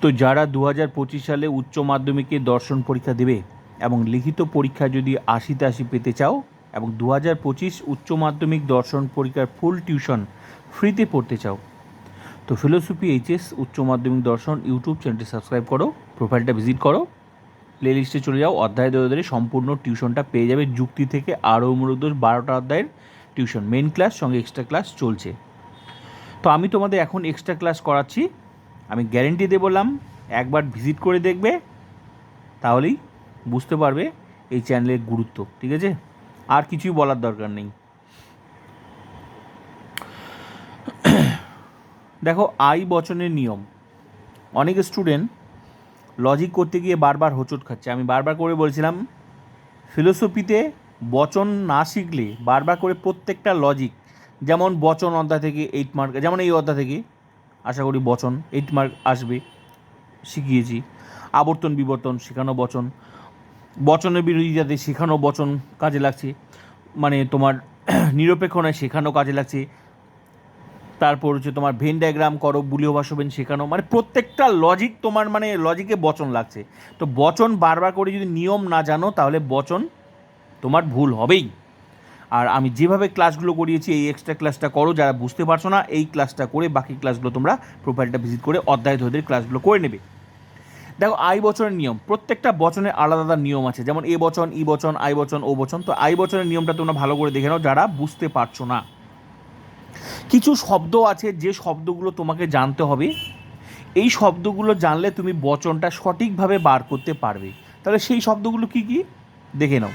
তো যারা দু হাজার পঁচিশ সালে উচ্চ মাধ্যমিকে দর্শন পরীক্ষা দেবে এবং লিখিত পরীক্ষা যদি আশিতে আশি পেতে চাও এবং দু হাজার পঁচিশ উচ্চ মাধ্যমিক দর্শন পরীক্ষার ফুল টিউশন ফ্রিতে পড়তে চাও, তো ফিলোসফি এইচএস উচ্চ মাধ্যমিক দর্শন ইউটিউব চ্যানেলটি সাবস্ক্রাইব করো প্রোফাইলটা ভিজিট করো প্লে লিস্টে চলে যাও, অধ্যায় ধরে ধরে সম্পূর্ণ টিউশনটা পেয়ে যাবে, যুক্তি থেকে আরও মূলত বারোটা অধ্যায়ের টিউশন মেন ক্লাস সঙ্গে এক্সট্রা ক্লাস চলছে। তো আমি তোমাদের এখন এক্সট্রা ক্লাস করাচ্ছি আমি গ্যারেন্টি দিয়ে বললাম, একবার ভিজিট করে দেখবে, তাহলেই বুঝতে পারবে এই চ্যানেলের গুরুত্ব, ঠিক আছে? আর কিছুই বলার দরকার নেই। দেখো, আই বচনের নিয়ম। অনেক স্টুডেন্ট লজিক করতে গিয়ে বারবার হোঁচট খাচ্ছে। আমি বারবার করে বলছিলাম ফিলোসফিতে বচন না শিখলে বারবার করে প্রত্যেকটা লজিক যেমন বচন অধ্যায় থেকে এইট মার্ক যেমন এই অধ্যায় থেকে আশা করি বচন এইট মার্ক আসবে, শিখিয়েছি। আবর্তন, বিবর্তন, শেখানো বচন। বচনের বিরোধিতাতে শেখানো বচন কাজে লাগছে মানে তোমার নিরপেক্ষণায় শেখানো কাজে লাগছে। তারপর হচ্ছে তোমার ভেন ডায়াগ্রাম করো, বুলিও ভাষবেন শেখানো মানে প্রত্যেকটা লজিক তোমার মানে লজিকে বচন লাগছে। তো বচন বারবার করে যদি নিয়ম না জানো, তাহলে বচন তোমার ভুল হবেই। আর আমি যেভাবে ক্লাসগুলো করিয়েছি, এই এক্সট্রা ক্লাসটা করো, যারা বুঝতে পারছ না, এই ক্লাসটা করে বাকি ক্লাসগুলো তোমরা প্রোফাইলটা ভিজিট করে অধ্যায় ধরে ক্লাসগুলো করে নেবে। দেখো আই বচনের নিয়ম। প্রত্যেকটা বচনের আলাদা আলাদা নিয়ম আছে। যেমন এ বচন, ই বচন, আই বচন, ও বচন। তো আই বচনের নিয়মটা তোমরা ভালো করে দেখে নাও, যারা বুঝতে পারছ না। কিছু শব্দ আছে, যে শব্দগুলো তোমাকে জানতে হবে, এই শব্দগুলো জানলে তুমি বচনটা সঠিকভাবে বার করতে পারবে। তাহলে সেই শব্দগুলো কি কি? দেখে নাও।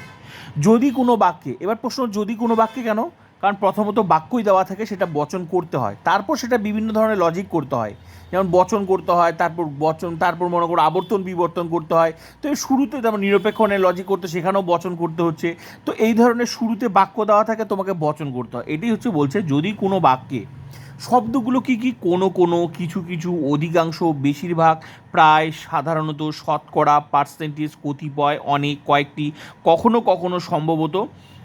যদি কোনো বাক্যে, এবার প্রশ্ন, যদি কোনো বাক্যে কেন? কারণ প্রথমত বাক্যই দেওয়া থাকে, সেটা বচন করতে হয়। তারপর সেটা বিভিন্ন ধরনের লজিক করতে হয়। যেমন বচন করতে হয়, তারপর বচন, তারপর মনে করো আবর্তন বিবর্তন করতে হয়। তো এই শুরুতে যেমন নিরপেক্ষণে লজিক করতে, সেখানেও বচন করতে হচ্ছে। তো এই ধরনের শুরুতে বাক্য দেওয়া থাকে, তোমাকে বচন করতে হয়। এটাই হচ্ছে বলছে, যদি কোনো বাক্যে শব্দগুলো কি কি? কোনো কোনো, কিছু কিছু, অধিকাংশ, বেশিরভাগ, প্রায় সাধারণত শতকরা পার্সেন্টেজ কতিপয় অনেক, কয়েকটি, কখনো কখনো সম্ভবত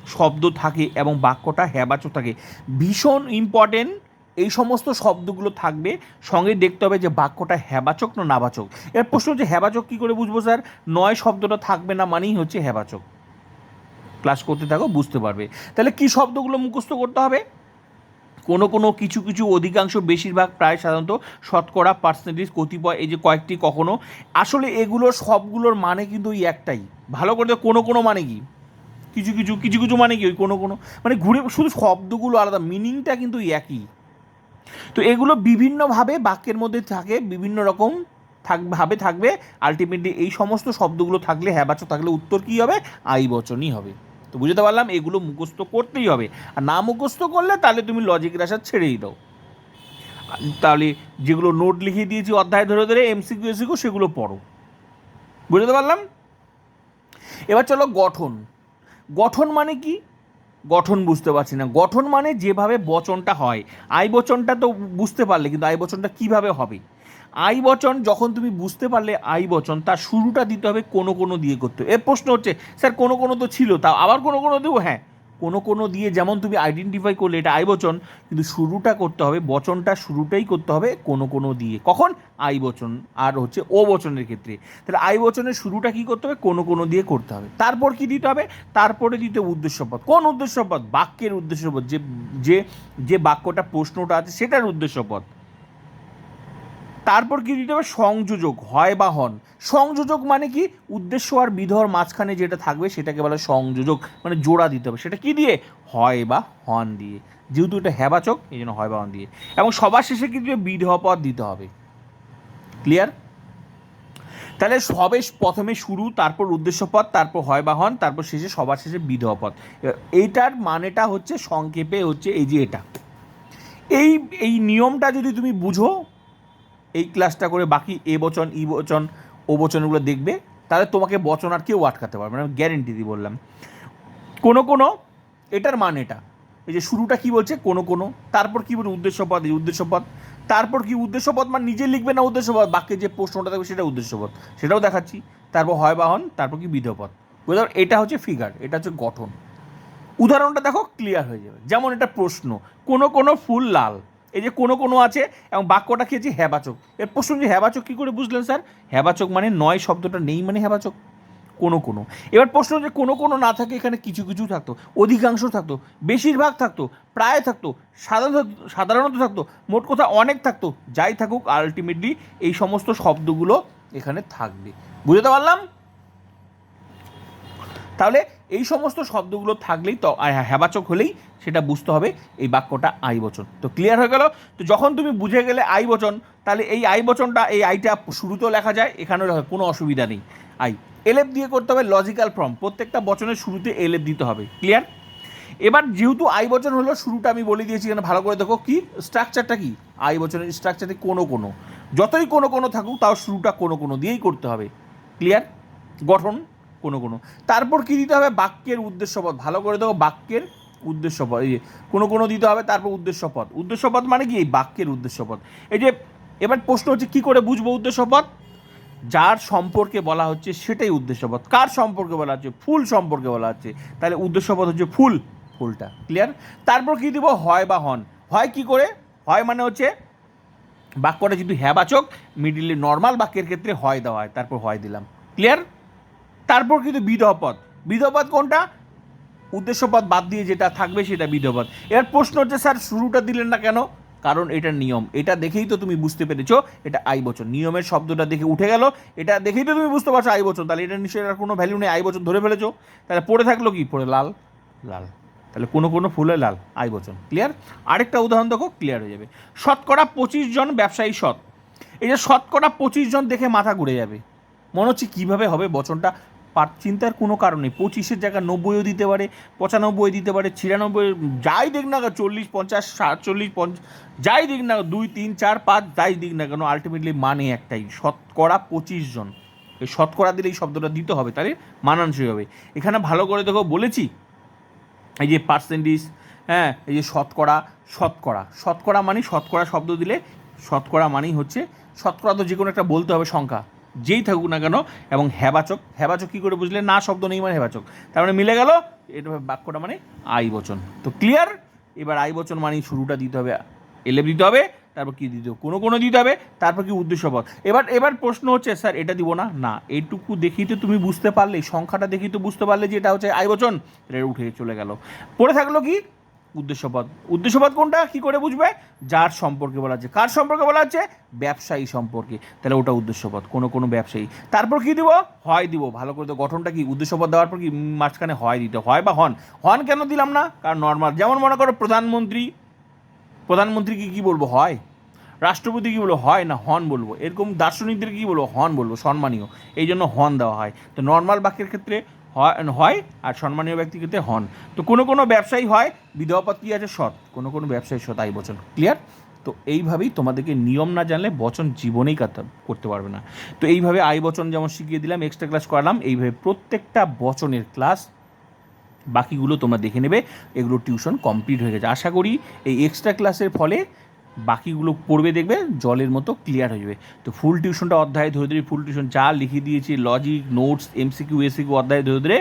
শব্দ থাকে এবং বাক্যটা হ্যাবাচক থাকে। ভীষণ ইম্পর্টেন্ট এই সমস্ত শব্দগুলো থাকবে, সঙ্গে দেখতে হবে যে বাক্যটা হ্যাবাচক না নাবাচক। এর প্রশ্ন হচ্ছে হ্যাবাচক কী করে বুঝব স্যার? নয় শব্দটা থাকবে না মানেই হচ্ছে হ্যাবাচক ক্লাস করতে থাকো, বুঝতে পারবে। তাহলে কি শব্দগুলো মুখস্থ করতে হবে? কোনো কোনো কিছু কিছু অধিকাংশ বেশিরভাগ প্রায় সাধারণত শতকরা পার্সেন্টেজ কতিপয় এই যে কয়েকটি কখনো। আসলে এগুলোর সবগুলোর মানে কিন্তু ওই একটাই। ভালো করে কোনো কোনো মানে কি? কিছু কিছু কিছু কিছু মানে কি ওই কোনো কোনো? মানে ঘুরে, শুধু শব্দগুলো আলাদা মিনিংটা কিন্তু একই। তো এগুলো বিভিন্নভাবে বাক্যের মধ্যে থাকে, বিভিন্ন রকম থাক, ভাবে থাকবে। আলটিমেটলি এই সমস্ত শব্দগুলো থাকলে হ্যাবাচক থাকলে উত্তর কী হবে? আই বচনই হবে। তো বুঝতে পারলাম, এগুলো মুখস্থ করতেই হবে। আর না মুখস্থ করলে তাহলে তুমি লজিকের আশা ছেড়েই দাও। তাহলে যেগুলো নোট লিখিয়ে দিয়েছি অধ্যায় ধরে ধরে এমসিকিউ এসিকিউ সেগুলো পড়ো। বুঝতে পারলাম? এবার চলো গঠন। গঠন মানে কি? গঠন বুঝতে পারছি না। গঠন মানে যেভাবে বচনটা হয়। আই বচনটা তো বুঝতে পারলে, কিন্তু আই বচনটা কীভাবে হবে? আই বচন, যখন তুমি বুঝতে পারলে আই বচন, তার শুরুটা দিতে হবে কোনো কোনো দিয়ে করতে। হবে এর প্রশ্ন হচ্ছে, স্যার, কোনো কোনো তো ছিল, তা আবার কোনো কোনো দেবো? হ্যাঁ কোনো কোনো দিয়ে যেমন তুমি আইডেন্টিফাই করলে এটা আই বচন, কিন্তু শুরুটা করতে হবে, বচনটা শুরুটাই করতে হবে কোনো কোনো দিয়ে। কখন? আই বচন, আর হচ্ছে ও বচনের ক্ষেত্রে। তাহলে আই বচনের শুরুটা কি করতে হবে? কোনো কোনো দিয়ে করতে হবে। তারপর কি দিতে হবে? তারপরে দিতে হবে উদ্দেশ্যপদ কোন উদ্দেশ্যপদ বাক্যের উদ্দেশ্যপদ যে যে যে বাক্যটা প্রশ্নটা আছে, সেটার উদ্দেশ্যপদ তারপর কি দিতে হবে সংযোজক হয় বা হন? সংযোজক মানে কি? উদ্দেশ্য আর বিধর মাঝখানে যেটা থাকবে সেটাকে বলে সংযোজক মানে জোড়া দিতে হবে। সেটা কি দিয়ে? হয় বা হন দিয়ে। যেহেতু এটা হ্যাবাচক, এই জন্য হয় বা হন দিয়ে। এবং সবার শেষে কি দিবে বিধপদ দিতে হবে। ক্লিয়ার তাহলে সবে প্রথমে শুরু, তারপর উদ্দেশ্যপদ তারপর হয় বা হন, তারপর শেষে সবার শেষে বিধপদ এইটার মানেটা হচ্ছে সংক্ষেপে হচ্ছে এই যে এটা। এই এই নিয়মটা যদি তুমি বুঝো এই ক্লাসটা করে বাকি এ বচন, ই বচন, ও বচনগুলো দেখবে, তাহলে তোমাকে বচন আর কেউ আটকাতে পারবে না, আমি গ্যারেন্টি দিয়ে বললাম। কোনো কোনো, এটার মান এটা, এই যে শুরুটা কি বলছে? কোনো কোনো, তারপর কি বলছে উদ্দেশ্যপদ, এই উদ্দেশ্যপদ, তারপর কি উদ্দেশ্যপদ মানে নিজে লিখবে না উদ্দেশ্যপদ বাক্যে যে প্রশ্নটা থাকবে সেটা উদ্দেশ্যপদ, সেটাও দেখাচ্ছি, তারপর হয় বাহন তারপর কি বিধপদ। বুঝতে এটা হচ্ছে ফিগার এটা হচ্ছে গঠন। উদাহরণটা দেখো ক্লিয়ার হয়ে যাবে, যেমন এটা প্রশ্ন, কোনো কোনো ফুল লাল এই যে কোনো কোনো আছে, এবং বাক্যটা খেয়েছি হ্যাবাচক। এর প্রশ্ন যে হ্যাবাচক কী করে বুঝলেন স্যার? হ্যাবাচক মানে নয়, শব্দটা নেই মানে হ্যাবাচক। কোনো কোনো। এবার প্রশ্ন যে কোনো কোনো না থাকে এখানে কিছু কিছু থাকতো, অধিকাংশ থাকতো, বেশিরভাগ থাকতো, প্রায় থাকতো, সাধারণত সাধারণত থাকতো, মোট কথা অনেক থাকতো, যাই থাকুক আলটিমেটলি এই সমস্ত শব্দগুলো এখানে থাকবে। বুঝতে পারলাম? তাহলে এই সমস্ত শব্দগুলো থাকলেই তো হ্যাবাচক হলেই সেটা বুঝতে হবে এই বাক্যটা আই বচন। তো ক্লিয়ার হয়ে গেল? তো যখন তুমি বুঝে গেলে আই বচন, তাহলে এই আই বচনটা, এই আইটা শুরুতেও লেখা যায়, এখানেও লেখা কোনো অসুবিধা নেই। আই এলেপ দিয়ে করতে হবে লজিক্যাল ফর্ম প্রত্যেকটা বচনের শুরুতে এলেপ দিতে হবে ক্লিয়ার এবার যেহেতু আই বচন হলো, শুরুটা আমি বলে দিয়েছি, এখানে ভালো করে দেখো কি স্ট্রাকচারটা কি? আই বচনের স্ট্রাকচারে কোনো কোনো। যতই কোনো কোনো থাকুক, তাও শুরুটা কোনো কোনো দিয়েই করতে হবে ক্লিয়ার গঠন কোনো কোনো। তারপর কি দিতে হবে? বাক্যের উদ্দেশ্যপদ ভালো করে দেখো, বাক্যের উদ্দেশ্যপদ এই যে, কোনো কোনো দিতে হবে, তারপর উদ্দেশ্যপদ উদ্দেশ্যপদ মানে কি? এই বাক্যের উদ্দেশ্যপদ এই যে, এবার প্রশ্ন হচ্ছে, কি করে বুঝব উদ্দেশ্যপদ যার সম্পর্কে বলা হচ্ছে, সেটাই উদ্দেশ্যপদ কার সম্পর্কে বলা হচ্ছে? ফুল সম্পর্কে বলা হচ্ছে। তাহলে উদ্দেশ্যপদ হচ্ছে ফুল, ফুলটা। ক্লিয়ার তারপর কি দিব? হয় বা হন। হয় কি করে? হয় মানে হচ্ছে, বাক্যটা যদি হ্যাবাচক মিডিলে নর্মাল বাক্যের ক্ষেত্রে হয় দেওয়া হয়, তারপর হয় দিলাম। ক্লিয়ার তারপর কিন্তু বিধপদ বিধপদ কোনটা? উদ্দেশ্যপদ বাদ দিয়ে যেটা থাকবে সেটা বিধপদ এবার প্রশ্ন হচ্ছে, স্যার, শুরুটা দিলেন না কেন? কারণ এটা নিয়ম। এটা দেখেই তো তুমি বুঝতে পেরেছ, এটা আই বচন। নিয়মের শব্দটা দেখে উঠে গেল, এটা দেখেই তো তুমি বুঝতে পারছ আই বচন। তাহলে এটা নিশ্চয়ই আর কোনো ভ্যালু নেই, আই বচন ধরে ফেলেছো। তাহলে পড়ে থাকল কি? পড়ে লাল লাল। তাহলে কোনো কোনো ফুলে লাল, আই বচন। ক্লিয়ার আরেকটা উদাহরণ দেখো ক্লিয়ার হয়ে যাবে। শতকরা পঁচিশ জন ব্যবসায়ী সৎ। এই যে শতকরা পঁচিশ জন দেখে মাথা ঘুরে যাবে। মনে হচ্ছে কীভাবে হবে বচনটা? পার চিন্তার কোনো কারণ পঁচিশের জায়গায় নব্বইও দিতে পারে, পঁচানব্বই দিতে পারে, ছিয়ানব্বই, যাই দিক না চল্লিশ, পঞ্চাশ সাতচল্লিশ পঞ্চাশ যাই দিক না দুই, তিন, চার, পাঁচ, যাই দিক না কেন আলটিমেটলি মানে একটাই, শতকরা পঁচিশ জন। এই শতকরা দিলে এই শব্দটা দিতে হবে, তাহলে মানানসই হবে। এখানে ভালো করে দেখো, বলেছি? এই যে পার্সেন্টেজ হ্যাঁ এই যে শতকরা শতকরা। শতকরা মানে শতকরা শব্দ দিলে, শতকরা মানেই হচ্ছে, শতকরা তো যে কোনো একটা বলতে হবে সংখ্যা। যেই থাকুক না কেন, এবং হ্যাবাচক হ্যাবাচক কী করে বুঝলে? না শব্দ নেই মানে হ্যাবাচক। তার মানে মিলে গেল এটা বাক্যটা মানে আই বচন। তো ক্লিয়ার এবার আই বচন মানে শুরুটা দিতে হবে। এলে দিতে হবে, তারপর কি দিতে হবে? কোনো কোনো দিতে হবে, তারপর কি উদ্দেশ্যপদ এবার এবার প্রশ্ন হচ্ছে, স্যার, এটা দিব না? না এইটুকু দেখেই তো তুমি বুঝতে পারলে সংখ্যাটা দেখেই তো বুঝতে পারলে যে এটা হচ্ছে আই বচন। এটা উঠে চলে গেল। পড়ে থাকল কি? উদ্দেশ্যপদ। উদ্দেশ্যপদ কোনটা? কি করে বুঝবে? যার সম্পর্কে বলা হচ্ছে কার সম্পর্কে বলা হচ্ছে ব্যবসায়ী সম্পর্কে। তাহলে ওটা উদ্দেশ্যপদ, কোনো কোনো ব্যবসায়ী। তারপর কি দিব? হয় দিব। ভালো করে তো গঠনটা কি? উদ্দেশ্যপদ দেওয়ার পর কি মাঝখানে হয় দিতে? হয় বা হন? হন কেন দিলাম না? কারণ নর্মাল যেমন মনে করো প্রধানমন্ত্রী প্রধানমন্ত্রীকে কি বলব? হয়। রাষ্ট্রপতি কি বলব? হয় না, হন বলব। এরকম দার্শনিকদের কি বলব? হন বলব, সম্মানীয়। এই জন্য হন দেওয়া হয়। তো নর্মাল বাক্যের ক্ষেত্রে হয় আর সম্মানীয় ব্যক্তির ক্ষেত্রে হন। তো কোনো কোনো ব্যবসায়ী হয় বিধবাপদ কি আছে? সৎ। কোনো কোনো ব্যবসায়ী সৎ আই বচন ক্লিয়ার তো এইভাবেই তোমাদেরকে নিয়ম না জানলে বচন জীবনেই করতে পারবে না। তো এইভাবে আই বচন যেমন শিখিয়ে দিলাম এক্সট্রা ক্লাস করালাম, এইভাবে প্রত্যেকটা বচনের ক্লাস বাকিগুলো তোমরা দেখে নেবে, এগুলো টিউশন কমপ্লিট হয়ে গেছে। আশা করি এই এক্সট্রা ক্লাসের ফলে বাকিগুলো পড়বে, দেখবে জলের মতো ক্লিয়ার হয়ে যাবে। তো ফুল টিউশনটা অধ্যায় ধরে ধরে ফুল টিউশন যা লিখে দিয়েছি লজিক নোটস এমসিকিউ এসিকিউ অধ্যায় ধরে ধরে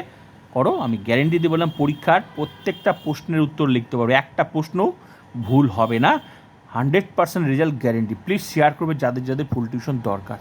করো, আমি গ্যারেন্টি দিয়ে বললাম পরীক্ষার প্রত্যেকটা প্রশ্নের উত্তর লিখতে পারবে। একটা প্রশ্ন ভুল হবে না hundred percent result guarantee please share করবে যাদের যাদের ফুল টিউশন দরকার।